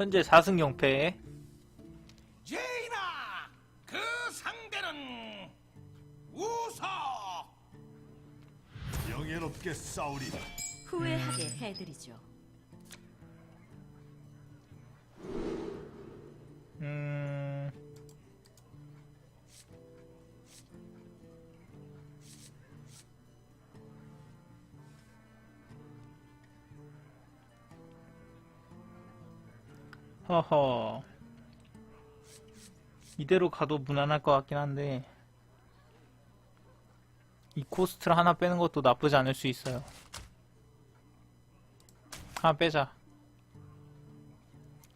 현재 4승 0패. 제이나 그 상대는 우서 영예롭게 싸우리라. 후회하게 해드리죠. 음. 허허. 이대로 가도 무난할 것 같긴 한데, 이 코스트를 하나 빼는 것도 나쁘지 않을 수 있어요. 하나 빼자.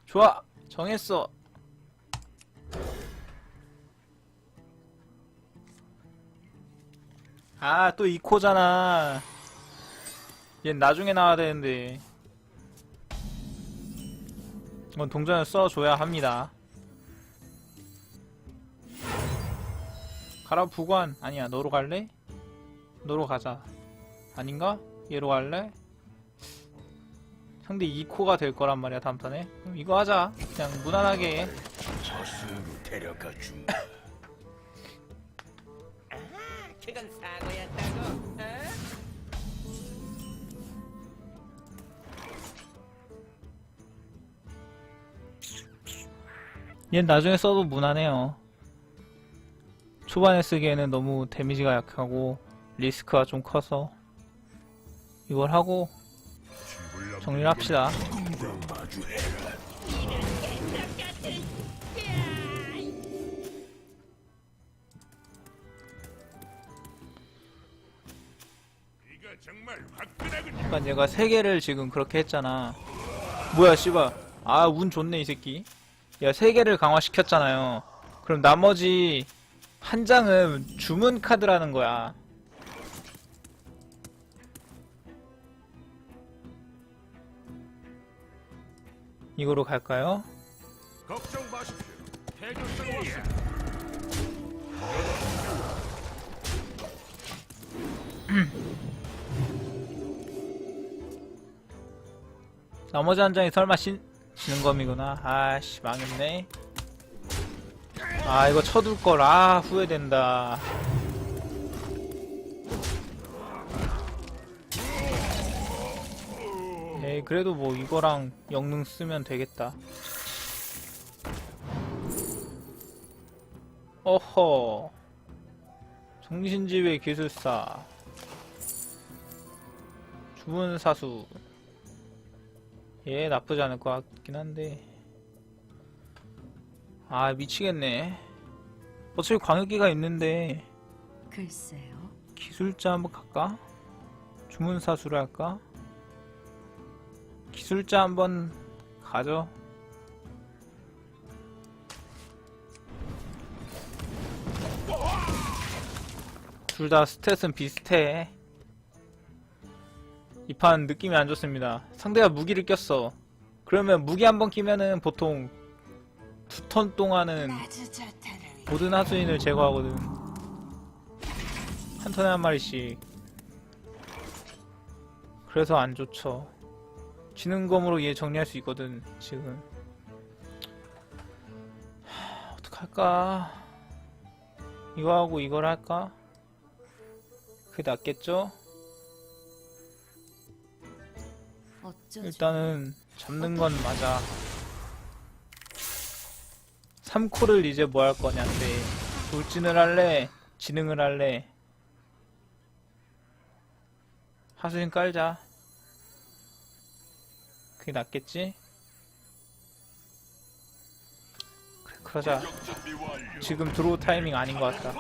좋아! 정했어! 아, 또 이코잖아. 얘 나중에 나와야 되는데. 이건 동전을 써줘야 합니다. 가라, 부관. 아니야, 너로 갈래? 너로 가자. 아닌가? 얘로 갈래? 상대 2코가 될 거란 말이야, 다음 턴에. 그럼 이거 하자. 그냥 무난하게. 저승으로 데려가 준. 아, 그건 사고였다 얘는 나중에 써도 무난해요. 초반에 쓰기에는 너무 데미지가 약하고 리스크가 좀 커서 이걸 하고 정리를 합시다. 그러니까 얘가 세 개를 지금 그렇게 했잖아. 뭐야 씨발. 아 운 좋네 이 새끼. 야세 개를 강화시켰잖아요. 그럼 나머지 한 장은 주문 카드라는 거야. 이거로 갈까요? 나머지 한 장이 설마 신, 진검이구나. 아씨, 망했네. 아, 이거 쳐둘 걸. 아, 후회된다. 에이, 그래도 뭐 이거랑 영능 쓰면 되겠다. 어허. 정신지배 기술사. 주문사수. 예, 나쁘지 않을 것 같긴 한데. 아, 미치겠네. 어차피 광역기가 있는데, 글쎄요. 기술자 한번 갈까? 주문사수를 할까? 기술자 한번 가죠. 둘 다 스탯은 비슷해. 이 판 느낌이 안 좋습니다. 상대가 무기를 꼈어. 그러면 무기 한 번 끼면은 보통 두 턴 동안은 모든 하수인을 제거하거든. 한 턴에 한 마리씩. 그래서 안 좋죠. 지능검으로 얘 정리할 수 있거든, 지금. 하, 어떡할까? 이거 하고 이걸 할까? 그게 낫겠죠? 일단은 잡는 건 맞아. 3코를 이제 뭐 할 거냐인데 돌진을 할래? 지능을 할래? 하수인 깔자. 그게 낫겠지? 그래, 그러자. 지금 들어올 타이밍 아닌 것 같다.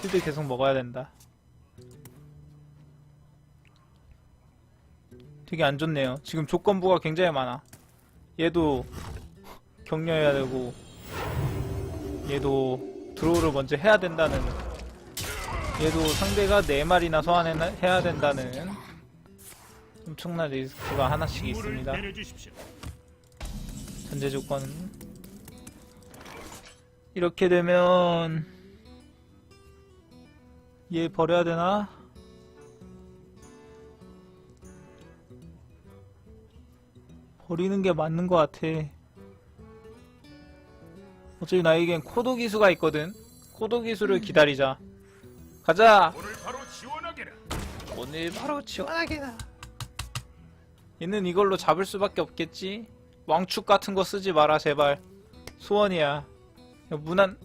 필드 계속 먹어야 된다. 되게 안 좋네요. 지금 조건부가 굉장히 많아. 얘도 격려해야 되고, 얘도 드로우를 먼저 해야 된다는, 얘도 상대가 4마리나 소환해야 된다는 엄청난 리스크가 하나씩 있습니다. 전제 조건은. 이렇게 되면, 얘 버려야 되나? 버리는 게 맞는 것 같아. 어차피 나에겐 코도 기수가 있거든. 코도 기수를 기다리자. 가자! 오늘 바로 지원하게라. 오늘 바로 지원하게다. 얘는 이걸로 잡을 수밖에 없겠지? 왕축 같은 거 쓰지 마라, 제발. 소원이야. 야, 무난.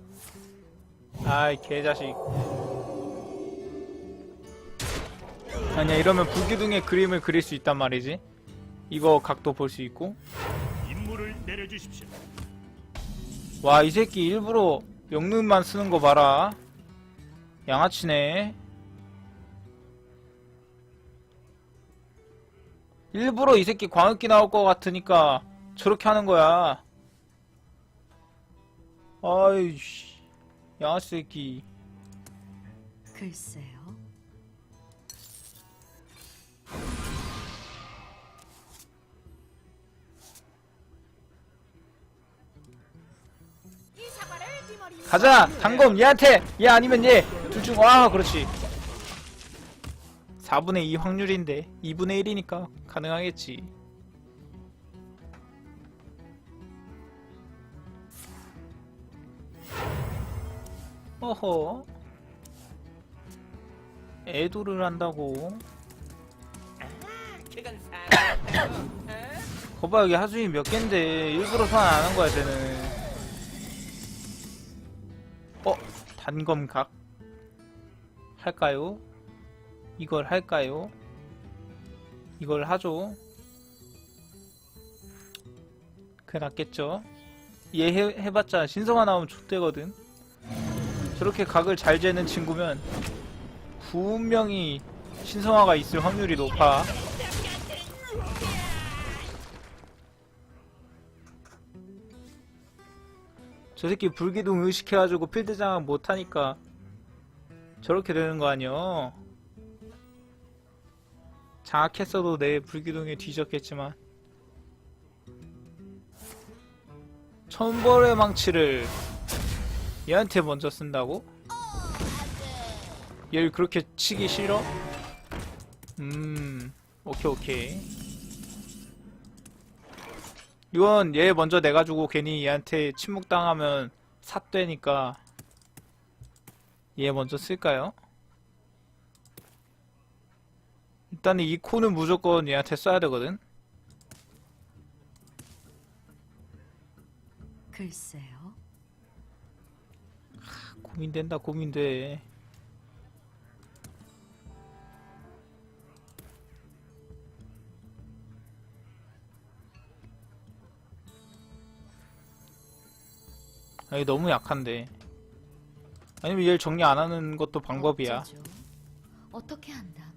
아이, 개자식. 아니야, 이러면 불기둥의 그림을 그릴 수 있단 말이지. 이거 각도 볼 수 있고. 임무를 내려주십시오. 와, 이 새끼 일부러 명륜만 쓰는 거 봐라. 양아치네. 일부러 이 새끼 광역기 나올 것 같으니까 저렇게 하는 거야. 아이씨. 양아치 새끼. 글쎄요. 가자! 단검 얘한테! 얘 아니면 얘! 둘 중, 와, 그렇지. 4분의 2 확률인데 2분의 1이니까 가능하겠지. 어허. 애도를 한다고. 거봐 여기 하수인 몇 갠데 일부러 소환 안 한 거야 쟤는. 단검각? 할까요? 이걸 할까요? 이걸 하죠. 그게 낫겠죠. 얘 해, 해봤자 신성화 나오면 족대거든. 저렇게 각을 잘 재는 친구면 분명히 신성화가 있을 확률이 높아. 저 새끼 불기둥 의식해가지고 필드 장악 못하니까 저렇게 되는 거 아니여 장악했어도 내 불기둥에 뒤졌겠지만 천벌의 망치를 얘한테 먼저 쓴다고? 얘를 그렇게 치기 싫어? 음 오케이 오케이 이건 얘 먼저 내가지고 괜히 얘한테 침묵당하면 삿되니까 얘 먼저 쓸까요? 일단은 이 코는 무조건 얘한테 써야 되거든 글쎄요. 고민된다 고민돼 아니 너무 약한데. 아니면 얘를 정리 안 하는 것도 방법이야. 어쩌죠? 어떻게 한담?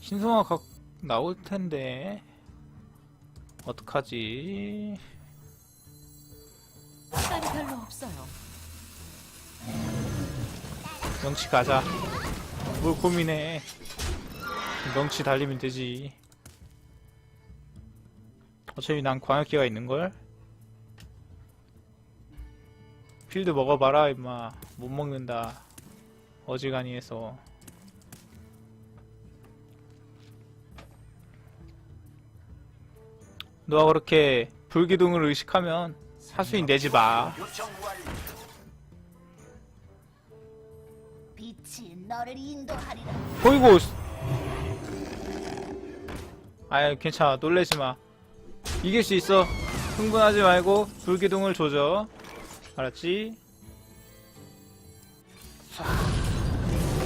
신성화 각 나올 텐데. 어떡하지? 시간이 별로 없어요. 명치 가자. 뭘 고민해. 명치 달리면 되지 어차피 난 광역기가 있는걸? 필드 먹어봐라 임마. 못 먹는다. 어지간히 해서. 너가 그렇게 불기둥을 의식하면 사수인 내지 마. 빛이 너를 인도하리라. 보이고 아유 괜찮아. 놀래지 마 이길 수 있어. 흥분하지 말고 불기둥을 조져. 알았지? 자,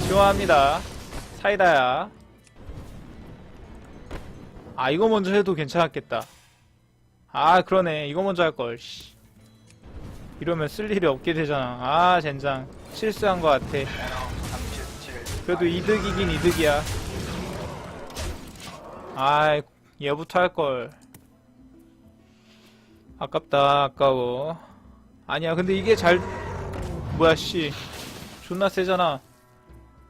지원합니다. 사이다야. 아 이거 먼저 해도 괜찮았겠다. 아 그러네. 이거 먼저 할걸. 씨. 이러면 쓸 일이 없게 되잖아. 아 젠장. 실수한 것 같아. 그래도 이득이긴 이득이야. 아이, 얘부터 할걸. 아깝다, 아까워. 아니야, 근데 이게 잘, 뭐야, 씨. 존나 세잖아.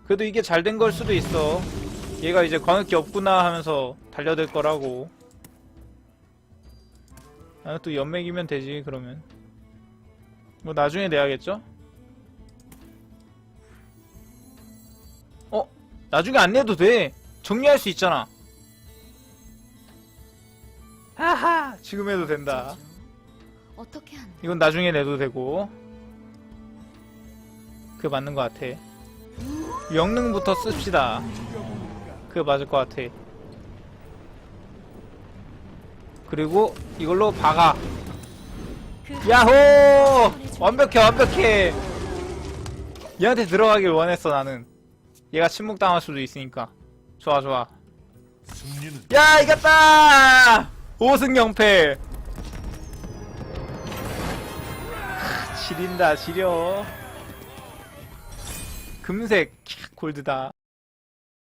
그래도 이게 잘 된 걸 수도 있어. 얘가 이제 광역기 없구나 하면서 달려들 거라고. 아, 또 연맥이면 되지, 그러면. 뭐, 나중에 내야겠죠? 어? 나중에 안 내도 돼. 정리할 수 있잖아. 하하, 지금 해도 된다. 어떻게 한다? 이건 나중에 내도 되고. 그게 맞는 것 같아. 영능부터 씁시다. 그게 맞을 것 같아. 그리고 이걸로 박아. 그 야호! 완벽해, 완벽해! 얘한테 들어가길 원했어, 나는. 얘가 침묵당할 수도 있으니까. 좋아, 좋아. 야, 이겼다! 5승 0패. 지린다, 지려. 금색, 캬, 골드다.